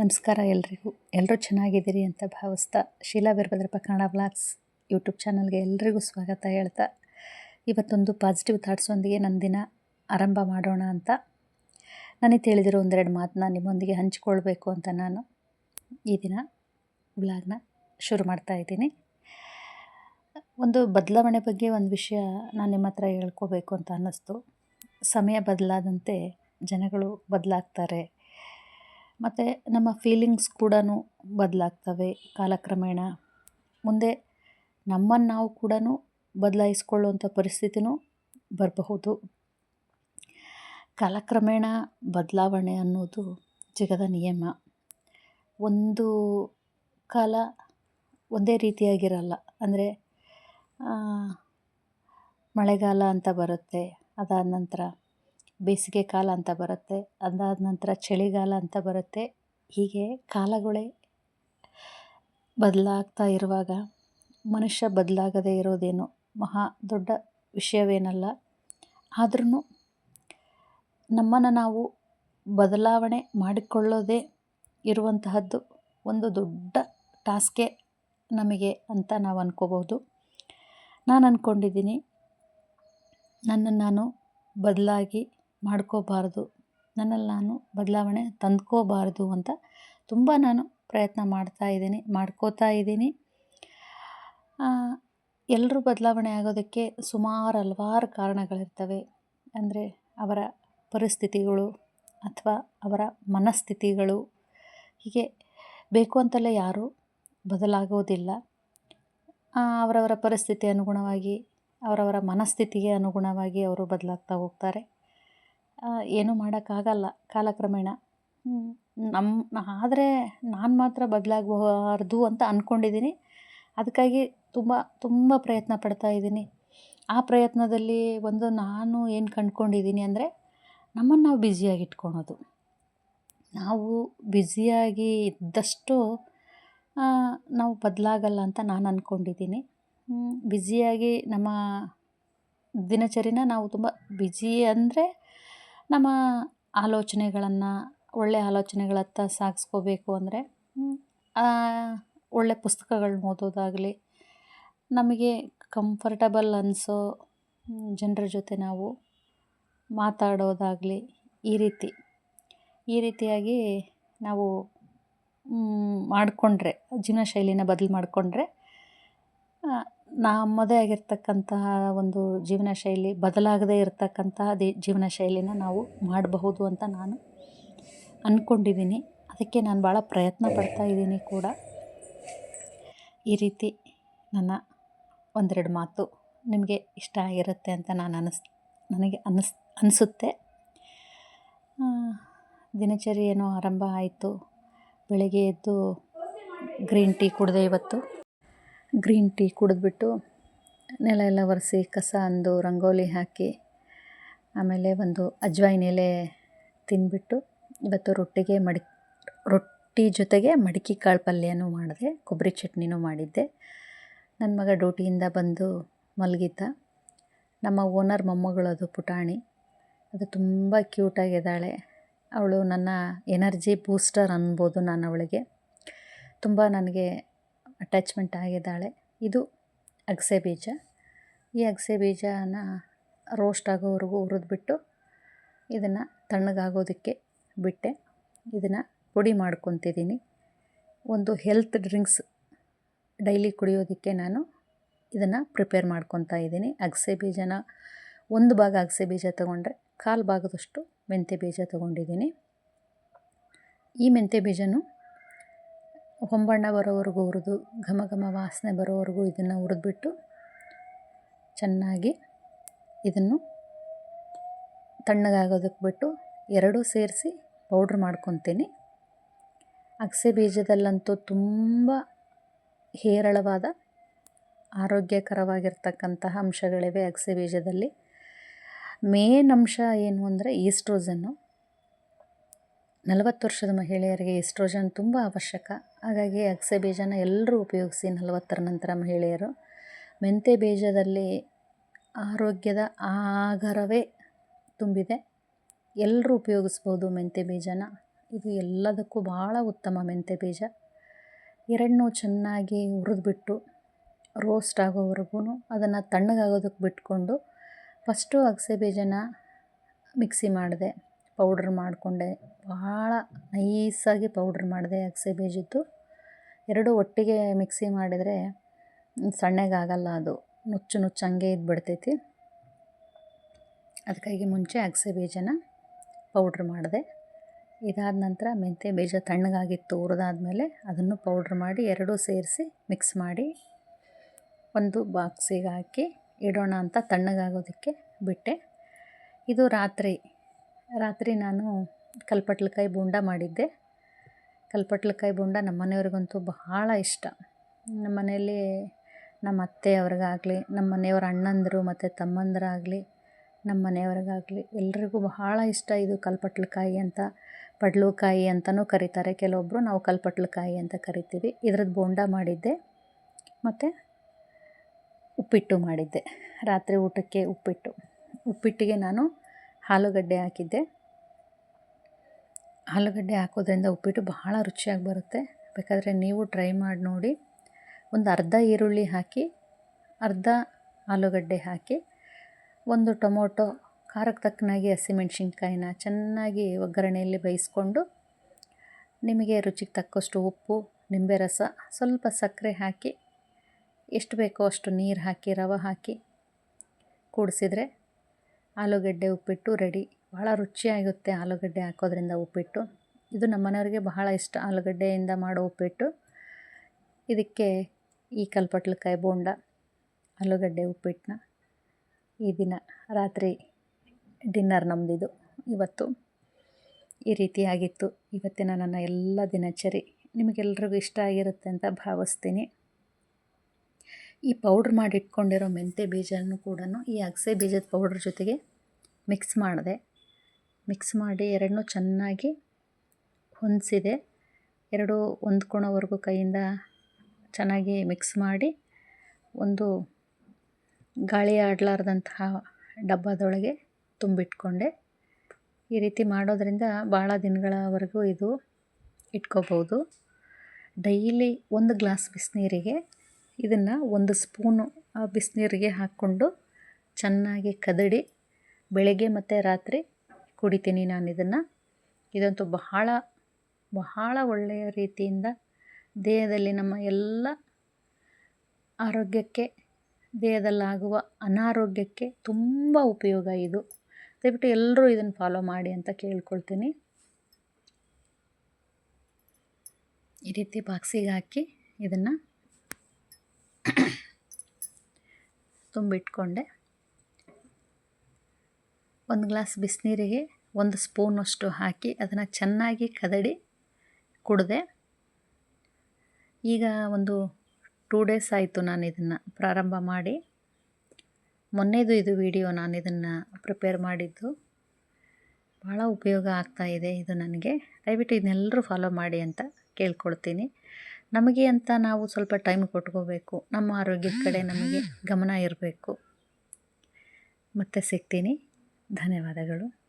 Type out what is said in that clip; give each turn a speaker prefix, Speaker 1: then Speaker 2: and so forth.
Speaker 1: ನಮಸ್ಕಾರ ಎಲ್ರಿಗೂ. ಎಲ್ಲರೂ ಚೆನ್ನಾಗಿದ್ದೀರಿ ಅಂತ ಭಾವಿಸ್ತಾ ಶೀಲಾ ವೀರಭದ್ರಪ್ಪ ಕನ್ನಡ ಬ್ಲಾಗ್ಸ್ ಯೂಟ್ಯೂಬ್ ಚಾನಲ್ಗೆ ಎಲ್ರಿಗೂ ಸ್ವಾಗತ ಹೇಳ್ತಾ, ಇವತ್ತೊಂದು ಪಾಸಿಟಿವ್ ಥಾಟ್ಸೊಂದಿಗೆ ನನ್ನ ದಿನ ಆರಂಭ ಮಾಡೋಣ ಅಂತ. ನನಗೆ ತಿಳಿದಿರೋ ಒಂದೆರಡು ಮಾತನ್ನ ನಿಮ್ಮೊಂದಿಗೆ ಹಂಚಿಕೊಳ್ಬೇಕು ಅಂತ ನಾನು ಈ ದಿನ ಬ್ಲಾಗ್ನ ಶುರು ಮಾಡ್ತಾ ಇದ್ದೀನಿ. ಒಂದು ಬದಲಾವಣೆ ಬಗ್ಗೆ ಒಂದು ವಿಷಯ ನಾನು ನಿಮ್ಮ ಹತ್ರ ಹೇಳ್ಕೋಬೇಕು ಅಂತ ಅನ್ನಿಸ್ತು. ಸಮಯ ಬದಲಾದಂತೆ ಜನಗಳು ಬದಲಾಗ್ತಾರೆ. ಮತ್ತು ನಮ್ಮ ಫೀಲಿಂಗ್ಸ್ ಕೂಡ ಬದಲಾಗ್ತವೆ ಕಾಲಕ್ರಮೇಣ. ಮುಂದೆ ನಮ್ಮನ್ನು ನಾವು ಕೂಡ ಬದಲಾಯಿಸ್ಕೊಳ್ಳುವಂಥ ಪರಿಸ್ಥಿತಿನೂ ಬರಬಹುದು. ಕಾಲಕ್ರಮೇಣ ಬದಲಾವಣೆ ಅನ್ನೋದು ಜಗದ ನಿಯಮ. ಒಂದು ಕಾಲ ಒಂದೇ ರೀತಿಯಾಗಿರಲ್ಲ. ಅಂದರೆ ಮಳೆಗಾಲ ಅಂತ ಬರುತ್ತೆ, ಅದಾದ ನಂತರ ಬೇಸಿಗೆ ಕಾಲ ಅಂತ ಬರುತ್ತೆ, ಅದಾದ ನಂತರ ಚಳಿಗಾಲ ಅಂತ ಬರುತ್ತೆ. ಹೀಗೆ ಕಾಲಗಳೇ ಬದಲಾಗ್ತಾ ಇರುವಾಗ ಮನುಷ್ಯ ಬದಲಾಗದೇ ಇರೋದೇನು ಮಹಾ ದೊಡ್ಡ ವಿಷಯವೇನಲ್ಲ. ಆದ್ರೂ ನಮ್ಮನ್ನು ನಾವು ಬದಲಾವಣೆ ಮಾಡಿಕೊಳ್ಳೋದೇ ಇರುವಂತಹದ್ದು ಒಂದು ದೊಡ್ಡ ಟಾಸ್ಕೇ ನಮಗೆ ಅಂತ ನಾವು ಅಂದ್ಕೋಬೋದು ನಾನು ಅಂದ್ಕೊಂಡಿದ್ದೀನಿ ನನ್ನನ್ನು ನಾನು ಬದಲಾಗಿ ಮಾಡ್ಕೋಬಾರ್ದು. ನನ್ನಲ್ಲಿ ನಾನು ಬದಲಾವಣೆ ತಂದ್ಕೋಬಾರ್ದು ಅಂತ ತುಂಬ ನಾನು ಪ್ರಯತ್ನ ಮಾಡ್ತಾ ಇದ್ದೀನಿ, ಮಾಡ್ಕೋತಾ ಇದ್ದೀನಿ. ಎಲ್ಲರೂ ಬದಲಾವಣೆ ಆಗೋದಕ್ಕೆ ಸುಮಾರು ಹಲ್ವಾರು ಕಾರಣಗಳಿರ್ತವೆ. ಅಂದರೆ ಅವರ ಪರಿಸ್ಥಿತಿಗಳು ಅಥವಾ ಅವರ ಮನಸ್ಥಿತಿಗಳು. ಹೀಗೆ ಬೇಕು ಅಂತಲೇ ಯಾರೂ ಬದಲಾಗೋದಿಲ್ಲ. ಅವರವರ ಪರಿಸ್ಥಿತಿ ಅನುಗುಣವಾಗಿ, ಅವರವರ ಮನಸ್ಥಿತಿಗೆ ಅನುಗುಣವಾಗಿ ಅವರು ಬದಲಾಗ್ತಾ ಹೋಗ್ತಾರೆ. ಏನೂ ಮಾಡೋಕ್ಕಾಗಲ್ಲ ಕಾಲಕ್ರಮೇಣ. ನಮ್ಮ ಆದರೆ ನಾನು ಮಾತ್ರ ಬದಲಾಗಬಾರ್ದು ಅಂತ ಅಂದ್ಕೊಂಡಿದ್ದೀನಿ ಅದಕ್ಕಾಗಿ ತುಂಬ ತುಂಬ ಪ್ರಯತ್ನ ಪಡ್ತಾ ಇದ್ದೀನಿ ಆ ಪ್ರಯತ್ನದಲ್ಲಿ ಒಂದು ನಾನು ಏನು ಕಂಡ್ಕೊಂಡಿದ್ದೀನಿ ಅಂದರೆ ನಮ್ಮನ್ನು ನಾವು ಬ್ಯುಸಿಯಾಗಿ ಇಟ್ಕೊಳೋದು ನಾವು ಬ್ಯುಸಿಯಾಗಿ ಇದ್ದಷ್ಟು ನಾವು ಬದಲಾಗಲ್ಲ ಅಂತ ನಾನು ಅಂದ್ಕೊಂಡಿದ್ದೀನಿ ಬ್ಯುಸಿಯಾಗಿ ನಮ್ಮ ದಿನಚರಿನ ನಾವು ತುಂಬ ಬ್ಯುಸಿ ಅಂದರೆ ನಮ್ಮ ಆಲೋಚನೆಗಳನ್ನು ಒಳ್ಳೆಯ ಆಲೋಚನೆಗಳತ್ತ ಸಾಗಿಸ್ಕೋಬೇಕು ಅಂದರೆ ಒಳ್ಳೆಯ ಪುಸ್ತಕಗಳ್ನ ಓದೋದಾಗಲಿ, ನಮಗೆ ಕಂಫರ್ಟಬಲ್ ಅನಿಸೋ ಜನರ ಜೊತೆ ನಾವು ಮಾತಾಡೋದಾಗಲಿ ಈ ರೀತಿ, ಈ ರೀತಿಯಾಗಿ ನಾವು ಮಾಡಿಕೊಂಡ್ರೆ ಜೀವನ ಶೈಲಿನ ಬದಲು ಮಾಡಿಕೊಂಡ್ರೆ ನಮ್ಮದೇ ಆಗಿರ್ತಕ್ಕಂತಹ ಒಂದು ಜೀವನ ಶೈಲಿ, ಬದಲಾಗದೇ ಇರತಕ್ಕಂತಹ ದಿ ಜೀವನ ಶೈಲಿನ ನಾವು ಮಾಡಬಹುದು ಅಂತ ನಾನು ಅಂದ್ಕೊಂಡಿದ್ದೀನಿ ಅದಕ್ಕೆ ನಾನು ಭಾಳ ಪ್ರಯತ್ನ ಪಡ್ತಾ ಇದ್ದೀನಿ ಕೂಡ. ಈ ರೀತಿ ನನ್ನ ಒಂದೆರಡು ಮಾತು ನಿಮಗೆ ಇಷ್ಟ ಆಗಿರುತ್ತೆ ಅಂತ ನಾನು ಅನಿಸ್, ನನಗೆ ಅನಿಸ್, ಅನಿಸುತ್ತೆ. ದಿನಚರಿ ಏನೋ ಆರಂಭ ಆಯಿತು. ಬೆಳಗ್ಗೆ ಎದ್ದು ಗ್ರೀನ್ ಟೀ ಕುಡಿದೆ ಇವತ್ತು. ಗ್ರೀನ್ ಟೀ ಕುಡಿದ್ಬಿಟ್ಟು ನೆಲ ಎಲ್ಲ ಒರೆಸಿ ಕಸ ಅಂದು ರಂಗೋಲಿ ಹಾಕಿ ಆಮೇಲೆ ಒಂದು ಅಜ್ವಾಯಿನ ಎಲೆ ತಿಂದ್ಬಿಟ್ಟು ಇವತ್ತು ರೊಟ್ಟಿಗೆ ಮಡಿ ರೊಟ್ಟಿ ಜೊತೆಗೆ ಮಡಿಕೆ ಕಾಳು ಪಲ್ಯನೂ ಮಾಡಿದೆ, ಕೊಬ್ಬರಿ ಚಟ್ನಿನೂ ಮಾಡಿದ್ದೆ. ನನ್ನ ಮಗ ಡ್ಯೂಟಿಯಿಂದ ಬಂದು ಮಲಗಿದ್ದ. ನಮ್ಮ ಓನರ್ ಅದು ಪುಟಾಣಿ. ಅದು ತುಂಬ ಕ್ಯೂಟಾಗಿದ್ದಾಳೆ ಅವಳು ನನ್ನ ಎನರ್ಜಿ ಬೂಸ್ಟರ್ ಅನ್ಬೋದು ನಾನು ಅವಳಿಗೆ. ತುಂಬ ನನಗೆ ಅಟ್ಯಾಚ್ಮೆಂಟ್ ಆಗಿದ್ದಾಳೆ. ಇದು ಅಗಸೆ ಬೀಜ. ಈ ಅಗಸೆ ಬೀಜನ ರೋಸ್ಟ್ ಆಗೋವರೆಗೂ ಹುರಿದ್ಬಿಟ್ಟು ಇದನ್ನು ತಣ್ಣಗಾಗೋದಕ್ಕೆ ಬಿಟ್ಟೆ. ಇದನ್ನು ಪುಡಿ ಮಾಡ್ಕೊತಿದ್ದೀನಿ. ಒಂದು ಹೆಲ್ತ್ ಡ್ರಿಂಕ್ಸ್ ಡೈಲಿ ಕುಡಿಯೋದಕ್ಕೆ ನಾನು ಇದನ್ನು ಪ್ರಿಪೇರ್ ಮಾಡ್ಕೊತಾ ಇದ್ದೀನಿ. ಅಗಸೆ ಬೀಜನ ಒಂದು ಭಾಗ ಅಗಸೆ ಬೀಜ ತೊಗೊಂಡ್ರೆ ಕಾಲು ಭಾಗದಷ್ಟು ಮೆಂತ್ಯ ಬೀಜ ತೊಗೊಂಡಿದ್ದೀನಿ. ಈ ಮೆಂತೆ ಬೀಜನೂ ಹೊಂಬಣ್ಣ ಬರೋವರೆಗೂ ಹುರಿದು, ಘಮ ಘಮ ವಾಸನೆ ಬರೋವರೆಗೂ ಇದನ್ನು ಹುರಿದ್ಬಿಟ್ಟು ಚೆನ್ನಾಗಿ ಇದನ್ನು ತಣ್ಣಗಾಗೋದಕ್ಕೆ ಬಿಟ್ಟು ಎರಡೂ ಸೇರಿಸಿ ಪೌಡ್ರ್ ಮಾಡ್ಕೊತೀನಿ. ಅಗಸೆ ಬೀಜದಲ್ಲಂತೂ ತುಂಬ ಹೇರಳವಾದ, ಆರೋಗ್ಯಕರವಾಗಿರ್ತಕ್ಕಂತಹ ಅಂಶಗಳಿವೆ ಅಗಸೆ ಬೀಜದಲ್ಲಿ. ಮೇನ್ ಅಂಶ ಏನು ಅಂದರೆ ಈಸ್ಟ್ರೋಜನ್ನು. ನಲವತ್ತು ವರ್ಷದ ಮಹಿಳೆಯರಿಗೆ ಎಸ್ಟ್ರೋಜನ್ ತುಂಬ ಅವಶ್ಯಕ. ಹಾಗಾಗಿ ಅಗಸೆ ಬೀಜನ ಎಲ್ಲರೂ ಉಪಯೋಗಿಸಿ ನಲವತ್ತರ ನಂತರ ಮಹಿಳೆಯರು. ಮೆಂತೆ ಬೀಜದಲ್ಲಿ ಆರೋಗ್ಯದ ಆಗರವೇ ತುಂಬಿದೆ. ಎಲ್ಲರೂ ಉಪಯೋಗಿಸ್ಬೋದು ಮೆಂತೆ ಬೀಜನ. ಇದು ಎಲ್ಲದಕ್ಕೂ ಭಾಳ ಉತ್ತಮ ಮೆಂತೆ ಬೀಜ. ಎರಡನ್ನೂ ಚೆನ್ನಾಗಿ ಹುರಿದ್ಬಿಟ್ಟು ರೋಸ್ಟ್ ಆಗೋವರೆಗೂ ಅದನ್ನು ತಣ್ಣಗಾಗೋದಕ್ಕೆ ಬಿಟ್ಕೊಂಡು ಫಸ್ಟು ಅಗಸೆ ಬೀಜನ ಮಿಕ್ಸಿ ಮಾಡಿದೆ. ಪೌಡ್ರ್ ಮಾಡಿಕೊಂಡೆ. ಭಾಳ ನೈಸಾಗಿ ಪೌಡ್ರ್ ಮಾಡಿದೆ ಅಗಸೆ ಬೀಜದ್ದು. ಎರಡು ಒಟ್ಟಿಗೆ ಮಿಕ್ಸಿ ಮಾಡಿದರೆ ಸಣ್ಣಗಾಗಲ್ಲ ಅದು. ನುಚ್ಚು ನುಚ್ಚು ಹಂಗೆ ಇದ್ಬಿಡ್ತೈತಿ. ಅದಕ್ಕಾಗಿ ಮುಂಚೆ ಅಗಸೆ ಬೀಜನ ಪೌಡ್ರ್ ಮಾಡಿದೆ. ಇದಾದ ನಂತರ ಮೆಂತ್ಯ ಬೀಜ ತಣ್ಣಗಾಗಿತ್ತು ಹುರಿದಾದ್ಮೇಲೆ ಅದನ್ನು ಪೌಡ್ರ್ ಮಾಡಿ ಎರಡೂ ಸೇರಿಸಿ ಮಿಕ್ಸ್ ಮಾಡಿ ಒಂದು ಬಾಕ್ಸಿಗೆ ಹಾಕಿ ಇಡೋಣ ಅಂತ ತಣ್ಣಗಾಗೋದಕ್ಕೆ ಬಿಟ್ಟೆ. ಇದು ರಾತ್ರಿ ರಾತ್ರಿ ನಾನು ಕಲ್ಪಟ್ಲಕಾಯಿ ಬೋಂಡ ಮಾಡಿದ್ದೆ. ಕಲ್ಪಟ್ಲಕಾಯಿ ಬೋಂಡ ನಮ್ಮ ಮನೆಯವ್ರಿಗಂತೂ ಬಹಳ ಇಷ್ಟ. ನಮ್ಮ ಮನೆಯಲ್ಲಿ ನಮ್ಮ ಅತ್ತೆಯವ್ರಿಗಾಗಲಿ ನಮ್ಮ ಮನೆಯವ್ರ ಅಣ್ಣಂದಿರು ಮತ್ತು ತಮ್ಮಂದಿರಾಗಲಿ, ನಮ್ಮ ಮನೆಯವ್ರಿಗಾಗಲಿ ಎಲ್ರಿಗೂ ಬಹಳ ಇಷ್ಟ ಇದು ಕಲ್ಪಟ್ಲಕಾಯಿ ಅಂತ. ಪಡ್ಲುಕಾಯಿ ಅಂತಲೂ ಕರೀತಾರೆ. ಕೆಲವೊಬ್ಬರು ನಾವು ಕಲ್ಪಟ್ಲಕಾಯಿ ಅಂತ ಕರಿತೀವಿ. ಇದ್ರದ್ದು ಬೋಂಡ ಮಾಡಿದ್ದೆ. ಮತ್ತು ಉಪ್ಪಿಟ್ಟು ಮಾಡಿದ್ದೆ. ರಾತ್ರಿ ಊಟಕ್ಕೆ ಉಪ್ಪಿಟ್ಟು. ಉಪ್ಪಿಟ್ಟಿಗೆ ನಾನು ಆಲೂಗಡ್ಡೆ ಹಾಕಿದ್ದೆ. ಆಲೂಗಡ್ಡೆ ಹಾಕೋದ್ರಿಂದ ಉಪ್ಪಿಟ್ಟು ಬಹಳ ರುಚಿಯಾಗಿ ಬರುತ್ತೆ. ಬೇಕಾದರೆ ನೀವು ಟ್ರೈ ಮಾಡಿ ನೋಡಿ. ಒಂದು ಅರ್ಧ ಈರುಳ್ಳಿ ಹಾಕಿ, ಅರ್ಧ ಆಲೂಗಡ್ಡೆ ಹಾಕಿ, ಒಂದು ಟೊಮೊಟೊ, ಖಾರಕ್ಕೆ ತಕ್ಕನಾಗಿ ಹಸಿಮೆಣ್ಸಿನ್ಕಾಯಿನ ಚೆನ್ನಾಗಿ ಒಗ್ಗರಣೆಯಲ್ಲಿ ಬೇಯಿಸ್ಕೊಂಡು, ನಿಮಗೆ ರುಚಿಗೆ ತಕ್ಕಷ್ಟು ಉಪ್ಪು, ನಿಂಬೆ ರಸ, ಸ್ವಲ್ಪ ಸಕ್ಕರೆ ಹಾಕಿ, ಎಷ್ಟು ಬೇಕೋ ಅಷ್ಟು ನೀರು ಹಾಕಿ, ರವೆ ಹಾಕಿ ಕೂಡಿಸಿದ್ರೆ ಆಲೂಗಡ್ಡೆ ಉಪ್ಪಿಟ್ಟು ರೆಡಿ. ಬಹಳ ರುಚಿಯಾಗುತ್ತೆ ಆಲೂಗಡ್ಡೆ ಹಾಕೋದ್ರಿಂದ ಉಪ್ಪಿಟ್ಟು. ಇದು ನಮ್ಮ ಮನೆಯವ್ರಿಗೆ ಬಹಳ ಇಷ್ಟ ಆಲೂಗಡ್ಡೆಯಿಂದ ಮಾಡೋ ಉಪ್ಪಿಟ್ಟು. ಇದಕ್ಕೆ ಈ ಕಲ್ಪಟ್ಲಕಾಯಿ ಬೋಂಡ, ಆಲೂಗಡ್ಡೆ ಉಪ್ಪಿಟ್ಟನ್ನ ಈ ದಿನ ರಾತ್ರಿ ಡಿನ್ನರ್ ನಮ್ಮದಿದು ಇವತ್ತು ಈ ರೀತಿಯಾಗಿತ್ತು. ಇವತ್ತಿನ ನನ್ನ ಎಲ್ಲ ದಿನಚರಿ. ನಿಮಗೆಲ್ರಿಗೂ ಇಷ್ಟ ಆಗಿರುತ್ತೆ ಅಂತ ಭಾವಿಸ್ತೀನಿ. ಈ ಪೌಡ್ರ್ ಮಾಡಿಟ್ಕೊಂಡಿರೋ ಮೆಂತ್ಯ ಬೀಜನೂ ಕೂಡ ಈ ಅಗಸೆ ಬೀಜದ ಪೌಡ್ರ್ ಜೊತೆಗೆ ಮಿಕ್ಸ್ ಮಾಡಿದೆ. ಮಿಕ್ಸ್ ಮಾಡಿ ಎರಡನ್ನೂ ಚೆನ್ನಾಗಿ ಹೊಂದಿಸಿದೆ ಎರಡು ಹೊಂದ್ಕೊಳೋವರೆಗೂ ಕೈಯಿಂದ ಚೆನ್ನಾಗಿ ಮಿಕ್ಸ್ ಮಾಡಿ ಒಂದು ಗಾಳಿ ಆಡಲಾರ್ದಂತಹ ಡಬ್ಬದೊಳಗೆ ತುಂಬಿಟ್ಕೊಂಡೆ. ಈ ರೀತಿ ಮಾಡೋದರಿಂದ ಭಾಳ ದಿನಗಳವರೆಗೂ ಇದು ಇಟ್ಕೋಬೋದು. ಡೈಲಿ ಒಂದು ಗ್ಲಾಸ್ ಬಿಸಿನೀರಿಗೆ ಇದನ್ನು ಒಂದು ಸ್ಪೂನು ಬಿಸಿನೀರಿಗೆ ಹಾಕ್ಕೊಂಡು ಚೆನ್ನಾಗಿ ಕದಡಿ, ಬೆಳಗ್ಗೆ ಮತ್ತು ರಾತ್ರಿ ಕುಡಿತೀನಿ ನಾನು ಇದನ್ನು. ಇದಂತೂ ಬಹಳ ಬಹಳ ಒಳ್ಳೆಯ ರೀತಿಯಿಂದ ದೇಹದಲ್ಲಿ ನಮ್ಮ ಎಲ್ಲ ಆರೋಗ್ಯಕ್ಕೆ, ದೇಹದಲ್ಲಾಗುವ ಅನಾರೋಗ್ಯಕ್ಕೆ ತುಂಬ ಉಪಯೋಗ ಇದು. ದಯವಿಟ್ಟು ಎಲ್ಲರೂ ಇದನ್ನು ಫಾಲೋ ಮಾಡಿ ಅಂತ ಕೇಳ್ಕೊಳ್ತೀನಿ. ಈ ರೀತಿ ಬಾಕ್ಸಿಗೆ ಹಾಕಿ ಇದನ್ನು ತುಂಬಿಟ್ಕೊಂಡೆ. ಒಂದು ಗ್ಲಾಸ್ ಬಿಸಿನೀರಿಗೆ ಒಂದು ಸ್ಪೂನಷ್ಟು ಹಾಕಿ ಅದನ್ನು ಚೆನ್ನಾಗಿ ಕದಡಿ, ಕುಡಿದೆ. ಈಗ ಒಂದು ಟೂ ಡೇಸ್ ಆಯಿತು ನಾನು ಇದನ್ನು ಪ್ರಾರಂಭ ಮಾಡಿ. ಮೊನ್ನೆದು ಇದು ವಿಡಿಯೋ ನಾನು ಇದನ್ನು ಪ್ರಿಪೇರ್ ಮಾಡಿದ್ದು. ಭಾಳ ಉಪಯೋಗ ಆಗ್ತಾ ಇದೆ ಇದು ನನಗೆ. ದಯವಿಟ್ಟು ಇದನ್ನೆಲ್ಲರೂ ಫಾಲೋ ಮಾಡಿ ಅಂತ ಕೇಳ್ಕೊಳ್ತೀನಿ. ನಮಗೆ ಅಂತ ನಾವು ಸ್ವಲ್ಪ ಟೈಮ್ ಕೊಟ್ಕೋಬೇಕು. ನಮ್ಮ ಆರೋಗ್ಯದ ಕಡೆ ನಮಗೆ ಗಮನ ಇರಬೇಕು. ಮತ್ತೆ ಸಿಗ್ತೀನಿ. ಧನ್ಯವಾದಗಳು.